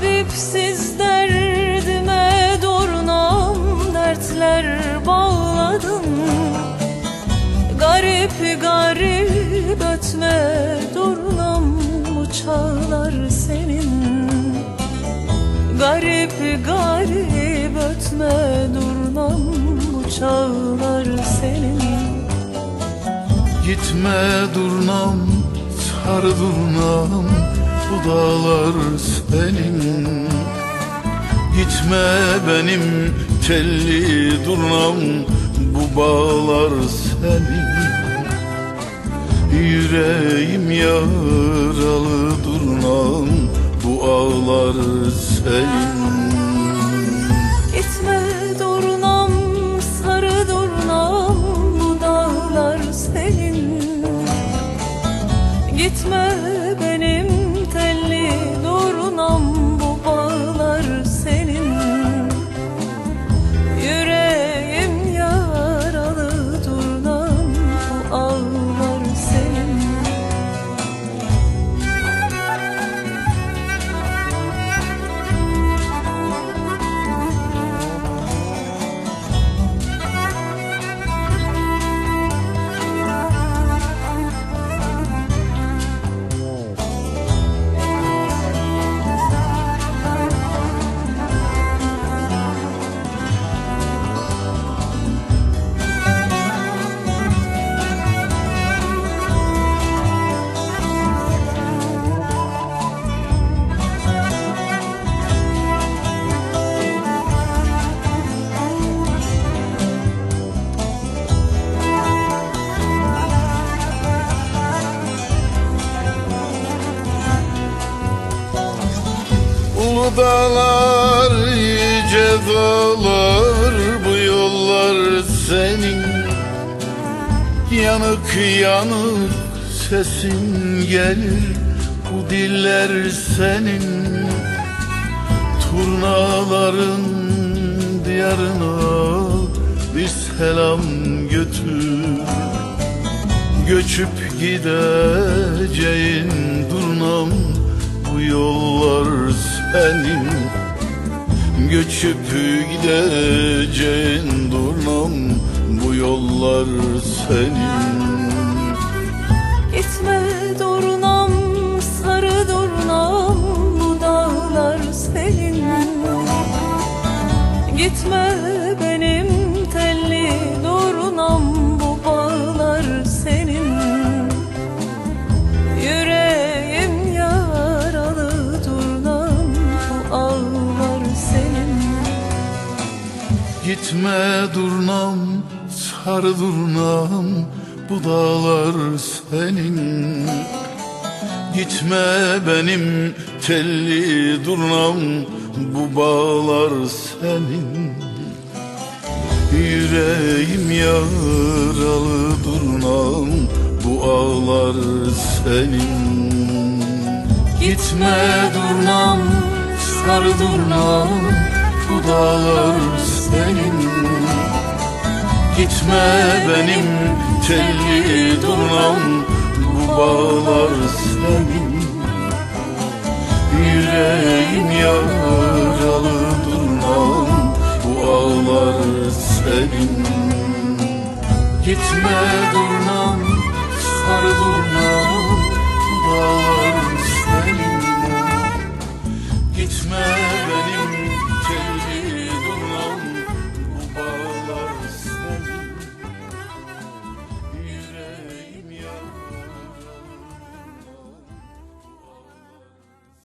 Tabipsiz derdime dornam dertler bağladım. Garip garip ötme dornam bu çağlar senin. Garip garip ötme durnam bu çağlar senin. Gitme durnam, sar durnam Bu dağlar senin. Gitme benim telli durnam Bu bağlar senin. Yüreğim yaralı durnam Bu ağlar senin. Gitme durnam sarı durnam bu dağlar senin. Gitme Ulu dağlar, yüce dağlar Bu yollar senin. Yanık yanık sesin gelir Bu diller senin. Turnaların diyarına Bir selam götür. Göçüp gideceğin durnam Bu yollar senin. Göçüp gideceğin durnam Bu yollar senin. Gitme durnam sarı durnam bu dağlar senin. Gitme benim Gitme durnam, sar durnam Bu dağlar senin. Gitme benim telli durnam Bu bağlar senin. Yüreğim yaralı durnam Bu ağlar senin. Gitme durnam, sar durnam Bu dağlar senin Gitme benim telli durnam Bu bağlar senin. Yüreğim yaralı durnam Bu ağlar senin. Gitme durnam,